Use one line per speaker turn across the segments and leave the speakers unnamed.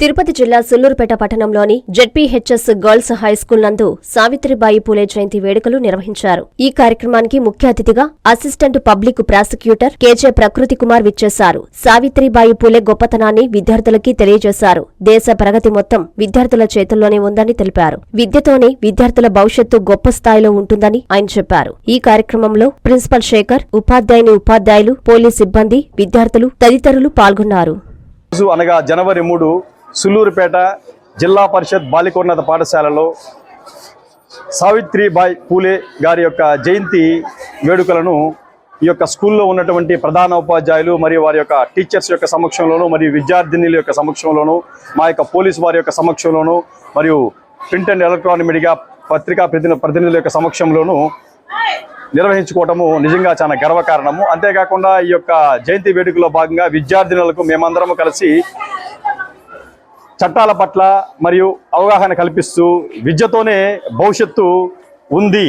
తిరుపతి జిల్లా సుల్లూరుపేట పట్టణంలోని ZPHS girls high school నందు సావిత్రిబాయి పూలే జయంతి వేడుకలు నిర్వహించారు. ఈ కార్యక్రమానికి ముఖ్య అతిథిగా అసిస్టెంట్ పబ్లిక్ ప్రాసిక్యూటర్ కేజే ప్రకృతి కుమార్ విచ్చేశారు. సావిత్రిబాయి పూలే గొప్పతనాన్ని విద్యార్థులకి తెలియజేశారు. దేశ ప్రగతి మొత్తం విద్యార్థుల చేతుల్లోనే ఉందని తెలిపారు. విద్యతోనే విద్యార్థుల భవిష్యత్తు గొప్ప స్థాయిలో ఉంటుందని ఆయన చెప్పారు. ఈ కార్యక్రమంలో ప్రిన్సిపల్ శేఖర్ ఉపాధ్యాయుని ఉపాధ్యాయులు పోలీస్ సిబ్బంది విద్యార్థులు తదితరులు పాల్గొన్నారు.
అనగా జనవరి మూడు సుల్లూరుపేట జిల్లా పరిషత్ బాలికోన్నత పాఠశాలలో సావిత్రిబాయి పూలే గారి యొక్క జయంతి వేడుకలను ఈ యొక్క స్కూల్లో ఉన్నటువంటి ప్రధాన ఉపాధ్యాయులు మరియు వారి యొక్క టీచర్స్ యొక్క సమక్షంలోను మరియు విద్యార్థినుల యొక్క సమక్షంలోను మా యొక్క పోలీసు వారి యొక్క సమక్షంలోను మరియు ప్రింట్ అండ్ ఎలక్ట్రానిక్ మీడియా పత్రికా ప్రతిని ప్రతినిధుల యొక్క సమక్షంలోను నిర్వహించుకోవటము నిజంగా చాలా గర్వకారణము. అంతేకాకుండా ఈ యొక్క జయంతి వేడుకలో భాగంగా విద్యార్థినులకు మేమందరము కలిసి చట్టాల పట్ల మరియు అవగాహన కల్పిస్తూ విద్యతోనే భవిష్యత్తు ఉంది.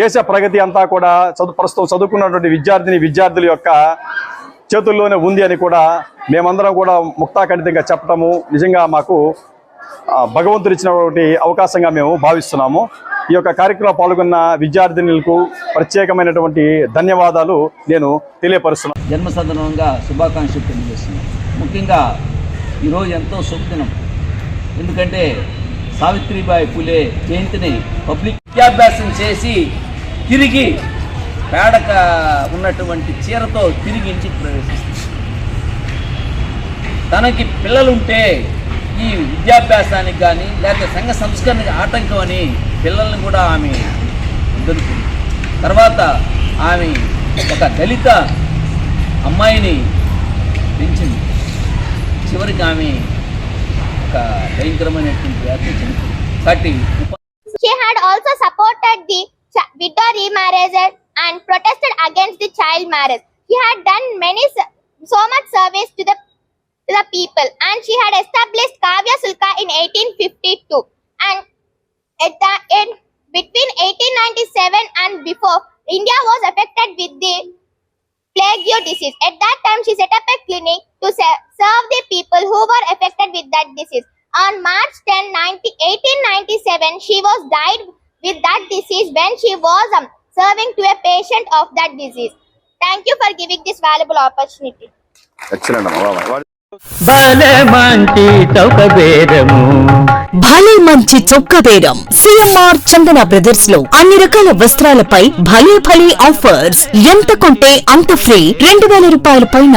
దేశ ప్రగతి అంతా కూడా చదువు ప్రస్తుతం చదువుకున్నటువంటి విద్యార్థిని విద్యార్థుల యొక్క చేతుల్లోనే ఉంది అని కూడా మేమందరం కూడా ముక్తాఖండితంగా చెప్పటము నిజంగా మాకు భగవంతుడు ఇచ్చినటువంటి అవకాశంగా మేము భావిస్తున్నాము. ఈ యొక్క కార్యక్రమంలో పాల్గొన్న విద్యార్థినులకు ప్రత్యేకమైనటువంటి ధన్యవాదాలు నేను తెలియపరుస్తున్నాను.
జన్మ సందర్భంగా శుభాకాంక్షలు తెలియజేస్తున్నాను. ముఖ్యంగా ఈరోజు ఎంతో శుభదినం. ఎందుకంటే సావిత్రిబాయి పూలే జయంతిని పబ్లిక్ విద్యాభ్యాసం చేసి తిరిగి పేడక ఉన్నటువంటి చీరతో తిరిగి ఇంటికి ప్రవేశిస్తుంది తనకి పిల్లలుంటే ఈ విద్యాభ్యాసానికి కానీ లేకపోతే సంఘ సంస్కరణకి ఆటంకం అని పిల్లల్ని కూడా ఆమె ఎదుర్కొంది తర్వాత ఆమె ఒక దళిత అమ్మాయిని పెంచింది. చివరికి ఆమె ఒక భయంకరమైనటువంటి వ్యాధి చనిపోయింది కాబట్టి ఉప
She had also supported the ch- widow remarriages and protested against the child marriage. She had done many s- so much service to the to the people, and she had established Kavya Sulka in 1852. And at the end, between 1897 and before, India was affected with the plague disease. At that time, she set up a clinic to se- serve the people who were affected with that disease. On March 10, 90, 1897, she was died with that disease when she was um, serving to a patient of that disease. Thank you for giving this valuable opportunity.
బలమంటి బేరము
భలే మంచి చొక్క బేరం CMR చందన బ్రదర్స్లో అన్ని రకాల వస్త్రాలపై భలే భలే offers ఎంత కొంటే అంత ఫ్రీ రెండు వేల రూపాయల పైన